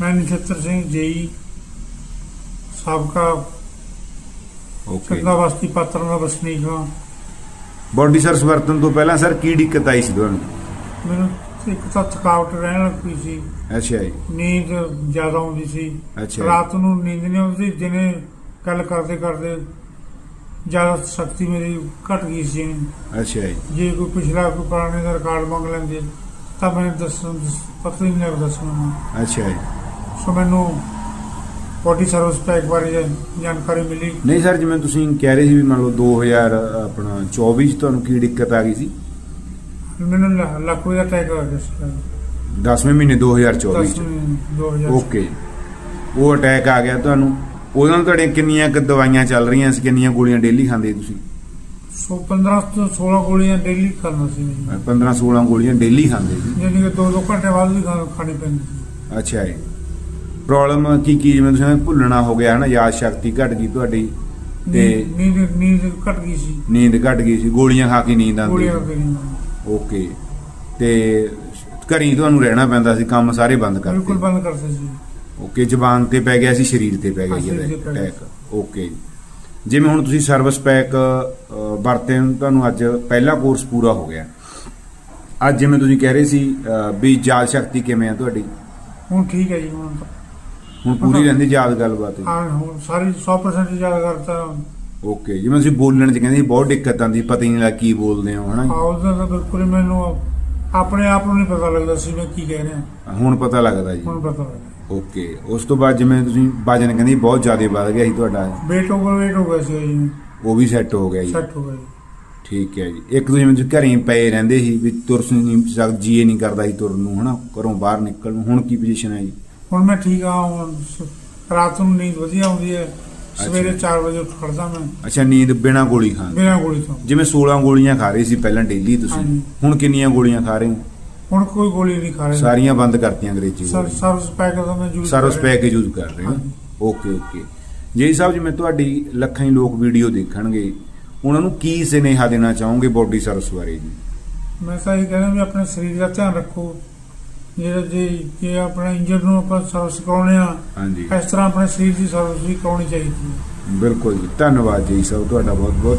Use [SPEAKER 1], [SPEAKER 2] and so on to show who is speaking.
[SPEAKER 1] ਮੈਂ ਨਛੱਤਰ ਸਿੰਘ ਜੇਈ ਸਾਬਕਾ
[SPEAKER 2] ਓਕੇ
[SPEAKER 1] ਚੰਗਾ ਬਸਤੀ ਪਾਤਰ ਦਾ ਵਸਨੀਕ ਹਾਂ।
[SPEAKER 2] ਬੋਡੀ ਸਰਵਿਸ ਵਰਤਣ ਤੋਂ ਪਹਿਲਾਂ ਸਰ ਕੀ ਦਿੱਕਤ ਆਈ ਸੀ ਤੁਹਾਨੂੰ?
[SPEAKER 1] ਮੈਨੂੰ ਇੱਕ ਤਾਂ ਥਕਾਵਟ ਰਹਿਣ ਲੱਗ ਪਈ ਸੀ।
[SPEAKER 2] ਅੱਛਾ ਜੀ।
[SPEAKER 1] ਨੀਂਦ ਜ਼ਿਆਦਾ ਆਉਂਦੀ ਸੀ।
[SPEAKER 2] ਅੱਛਾ।
[SPEAKER 1] ਰਾਤ ਨੂੰ ਨੀਂਦ ਨਹੀਂ ਆਉਂਦੀ ਦਿਨੇ ਗੱਲ ਕਰਦੇ ਕਰਦੇ ਜ਼ਿਆਦਾ ਸ਼ਕਤੀ ਮੇਰੀ ਘਟ ਗਈ ਸੀ।
[SPEAKER 2] ਅੱਛਾ ਜੀ।
[SPEAKER 1] ਜੇ ਕੋਈ ਪਿਛਲਾ ਕੋਈ ਪੁਰਾਣੇ ਦਾ ਰਿਕਾਰਡ ਮੰਗ ਲੈਂਦੇ ਤਾਂ ਮੈਨੂੰ ਦੱਸਣ ਦੱਸ- ਪਤਾ ਹੀ ਨਹੀਂ ਲੱਗਦਾ ਸੀ ਮੈਨੂੰ।
[SPEAKER 2] ਅੱਛਾ ਜੀ।
[SPEAKER 1] ਸੋ ਮੈਨੂੰ ਬੋਡੀ ਸਰਵਿਸ ਪੈਕ ਬਾਰੇ ਜਾਣ- ਜਾਣਕਾਰੀ ਮਿਲੀ।
[SPEAKER 2] ਨਹੀਂ ਸਰ ਜਿਵੇਂ ਤੁਸੀਂ ਕਹਿ ਰਹੇ ਸੀ ਵੀ ਮੰਨ ਲਓ 2000 ਆਪਣਾ 24 ਚ ਤੁਹਾਨੂੰ ਕੀ ਦਿੱਕਤ ਆ ਗਈ ਸੀ?
[SPEAKER 1] ਮੈਨੂੰ ਲ- ਲੱਖ ਰੁਪਏ ਦਾ ਟੈਕ ਆ ਗਿਆ ਸੀ।
[SPEAKER 2] 10ਵੇਂ ਮਹੀਨੇ 2024
[SPEAKER 1] ਦਸ
[SPEAKER 2] ਚ।
[SPEAKER 1] ਦੋ ਹਜ਼ਾਰ
[SPEAKER 2] ਓਕੇ ਉਹ ਅਟੈਕ ਆ ਗਿਆ ਤੁਹਾਨੂੰ। ਉਹਦੇ ਨਾਲ ਤੁਹਾਡੀਆਂ ਕਿੰਨੀਆਂ ਕੁ ਦਵਾਈਆਂ ਚੱਲ ਰਹੀਆਂ ਸੀ? ਕਿੰਨੀਆਂ ਗੋਲੀਆਂ ਡੇਲੀ ਖਾਂਦੇ ਤੁਸੀਂ?
[SPEAKER 1] ਸੋ 15 ਤੋਂ 16 ਗੋਲੀਆਂ ਡੇਲੀ ਕਰਨਾ ਸੀ ਮੈਨੂੰ
[SPEAKER 2] 15 16 ਗੋਲੀਆਂ ਡੇਲੀ ਖਾਂਦੇ ਸੀ?
[SPEAKER 1] ਯਾਨੀ ਕਿ ਦੋ ਦੋ ਘੰਟੇ ਬਾਅਦ ਵੀ ਖਾ- ਖਾਣੀ ਪੈਂਦੀ ਸੀ।
[SPEAKER 2] ਅੱਛਾ ਜੀ। ਪ੍ਰੋਬਲਮ ਕੀ ਕੀ ਜਿਵੇਂ ਤੁਸੀਂ ਕਹਿੰਦੇ ਭੁੱਲਣਾ ਹੋ ਗਿਆ ਹਨਾ ਯਾਦ ਸ਼ਕਤੀ ਘਟ ਗਈ ਤੁਹਾਡੀ ਤੇ
[SPEAKER 1] ਨੀਂਦ ਨੀਂਦ ਘਟ ਗਈ ਸੀ।
[SPEAKER 2] ਨੀਂਦ ਘਟ ਗਈ ਸੀ ਗੋਲੀਆਂ ਖਾ ਕੇ ਨੀਂਦ ਆਉਂਦੀ
[SPEAKER 1] ਗੋਲੀਆਂ
[SPEAKER 2] ਓਕੇ। ਤੇ ਘਰੀ ਤੁਹਾਨੂੰ ਰਹਿਣਾ ਪੈਂਦਾ ਸੀ ਕੰਮ ਸਾਰੇ ਬੰਦ
[SPEAKER 1] ਬਿਲਕੁਲ
[SPEAKER 2] ਕਰਤੇ
[SPEAKER 1] ਬੰਦ ਕਰਤੇ ਸੀ।
[SPEAKER 2] ਓਕੇ ਜ਼ਬਾਨ ਤੇ ਪੈ ਗਿਆ ਸੀ ਸਰੀਰ ਤੇ ਪੈ ਗਿਆ
[SPEAKER 1] ਗਿਆ।
[SPEAKER 2] Attack okay. ਜਿਵੇਂ ਹੁਣ ਤੁਸੀਂ ਸਰਵਿਸ ਪੈਕ ਵਰਤੇ ਨੂੰ ਤੁਹਾਨੂੰ ਅੱਜ ਪਹਿਲਾ ਕੋਰਸ ਪੂਰਾ ਹੋ ਗਿਆ। ਅੱਜ ਜਿਵੇਂ ਤੁਸੀਂ ਕਹਿ ਰਹੇ ਸੀ ਵੀ ਯਾਦ ਸ਼ਕਤੀ ਕਿਵੇਂ ਆ ਤੁਹਾਡੀ?
[SPEAKER 1] ਹੁਣ ਠੀਕ ਹੈ ਜੀ ਹੁਣ।
[SPEAKER 2] ਹੁਣ ਪੂਰੀ ਰਹਿੰਦੀ ਯਾਦ ਗੱਲਬਾਤ
[SPEAKER 1] ਹਾਂ ਹੁਣ ਸਾਰੀ 100% ਯਾਦ ਕਰਤਾ
[SPEAKER 2] ਓਕੇ ਜਿਵੇਂ ਤੁਸੀਂ ਬੋਲਣ ਚ ਕਹਿੰਦੇ ਸੀ ਬਹੁਤ ਦਿੱਕਤ ਆਉਂਦੀ ਪਤਾ ਹੀ ਨਹੀਂ ਲੱਗ ਕੀ ਬੋਲਦੇ ਹੋ ਹਨਾ
[SPEAKER 1] ਆਉਦਾ ਤਾਂ ਬਿਲਕੁਲ ਹੀ ਮੈਨੂੰ ਆਪਣੇ ਆਪ ਨੂੰ ਨਹੀਂ ਪਤਾ ਲੱਗਦਾ ਸੀ ਮੈਂ ਕੀ ਕਹਿ ਰਿਹਾ
[SPEAKER 2] ਹੁਣ ਪਤਾ ਲੱਗਦਾ ਜੀ
[SPEAKER 1] ਹੁਣ ਪਤਾ ਲੱਗਦਾ
[SPEAKER 2] ਓਕੇ ਉਸ ਤੋਂ ਬਾਅਦ ਜਿਵੇਂ ਤੁਸੀਂ ਵਜਨ ਕਹਿੰਦੇ ਸੀ ਬਹੁਤ ਜ਼ਿਆਦਾ ਵੱਧ ਗਿਆ ਸੀ ਤੁਹਾਡਾ
[SPEAKER 1] ਵੇਟ ਓਵਰ ਵੇਟ ਹੋ ਗਿਆ ਸੀ ਜੀ
[SPEAKER 2] ਉਹ ਵੀ ਸੈੱਟ ਹੋ ਗਿਆ ਜੀ
[SPEAKER 1] ਸੈੱਟ ਹੋ ਗਿਆ ਜੀ
[SPEAKER 2] ਠੀਕ ਹੈ ਜੀ ਇੱਕ ਤੁਸੀਂ ਜਿਵੇਂ ਘਰੇ ਪਏ ਰਹਿੰਦੇ ਸੀ ਵੀ ਤੁਰ ਨਹੀਂ ਸਕ ਜੀਏ ਨਹੀਂ ਕਰਦਾ ਸੀ ਤੁਰਨ ਨੂੰ ਹਨਾ ਘਰੋਂ ਬਾਹਰ ਨਿਕਲਣ ਨੂੰ ਹੁਣ ਕੀ ਪੋਜੀਸ਼ਨ ਹੈ ਜੀ
[SPEAKER 1] ਹੁਣ ਮੈਂ ਠੀਕ ਆ ਹੁਣ ਸ- ਰਾਤ ਨੂੰ ਨੀਂਦ ਵਧੀਆ ਆਉਂਦੀ ਹੈ। ਸਵੇਰੇ 4 ਵਜੇ ਉੱਠ ਖੜਦਾ ਮੈਂ।
[SPEAKER 2] ਅੱਛਾ ਨੀਂਦ ਬਿਨਾ ਗੋਲੀ ਖਾਣ
[SPEAKER 1] ਬਿਨਾਂ ਗੋਲੀ ਤੋਂ।
[SPEAKER 2] ਜਿਵੇਂ 16 ਗੋਲੀਆਂ ਖਾ ਰਹੇ ਸੀ ਪਹਿਲਾਂ ਡੇਲੀ ਤੁਸੀਂ
[SPEAKER 1] ਹਾਂਜੀ।
[SPEAKER 2] ਹੁਣ ਕਿੰਨੀਆਂ ਗੋਲੀਆਂ ਖਾ ਰਹੇ ਹੋ?
[SPEAKER 1] ਹੁਣ ਕੋਈ ਗੋਲੀ ਨਹੀਂ ਖਾ ਰਿਹਾ।
[SPEAKER 2] ਸਾਰੀਆਂ ਬੰਦ ਕਰਤੀਆਂ ਅੰਗਰੇਜ਼ੀ
[SPEAKER 1] ਸਰ ਸਰਵਿਸ ਪੈਕ ਦਾ ਮੈਂ ਯੂਜ਼
[SPEAKER 2] ਸਰਵਿਸ ਪੈਕ ਯੂਜ਼ ਕਰ ਰਹੇ ਹੋ?
[SPEAKER 1] ਹਾਂਜੀ।
[SPEAKER 2] ਓਕੇ ਓਕੇ ਜੀ ਸਾਹਿਬ ਜਿਵੇਂ ਤੁਹਾਡੀ ਲੱਖਾਂ ਹੀ ਲੋਕ ਵੀਡੀਓ ਦੇਖਣਗੇ। ਉਹਨਾਂ ਨੂੰ ਕੀ ਸੁਨੇਹਾ ਦੇਣਾ ਚਾਹੋਗੇ ਬੋਡੀ ਸਰਵਿਸ ਬਾਰੇ ਜੀ?
[SPEAKER 1] ਮੈਂ ਤਾਂ ਇਹ ਕਹਿੰਦਾ ਵੀ ਆਪਣੇ ਸਰੀਰ ਦਾ ਧਿਆਨ ਰੱਖੋ। ਜਿਹੜਾ ਜੇ ਜੇ ਆਪਣਾ ਇੰਜਨ ਨੂੰ ਆਪਾਂ ਸਰਵਿਸ ਕਰਾਉਣੇ ਆ
[SPEAKER 2] ਹਾਂਜੀ।
[SPEAKER 1] ਇਸ ਤਰ੍ਹਾਂ ਆਪਣੇ ਸਰੀਰ ਦੀ ਸਰਵਿਸ ਵੀ ਕਰਾਉਣੀ ਚਾਹੀਦੀ ਹੈ।
[SPEAKER 2] ਬਿਲਕੁਲ ਜੀ ਧੰਨਵਾਦ ਜੀ ਸਾਹਿਬ ਤੁਹਾਡਾ ਬਹੁਤ ਬਹੁਤ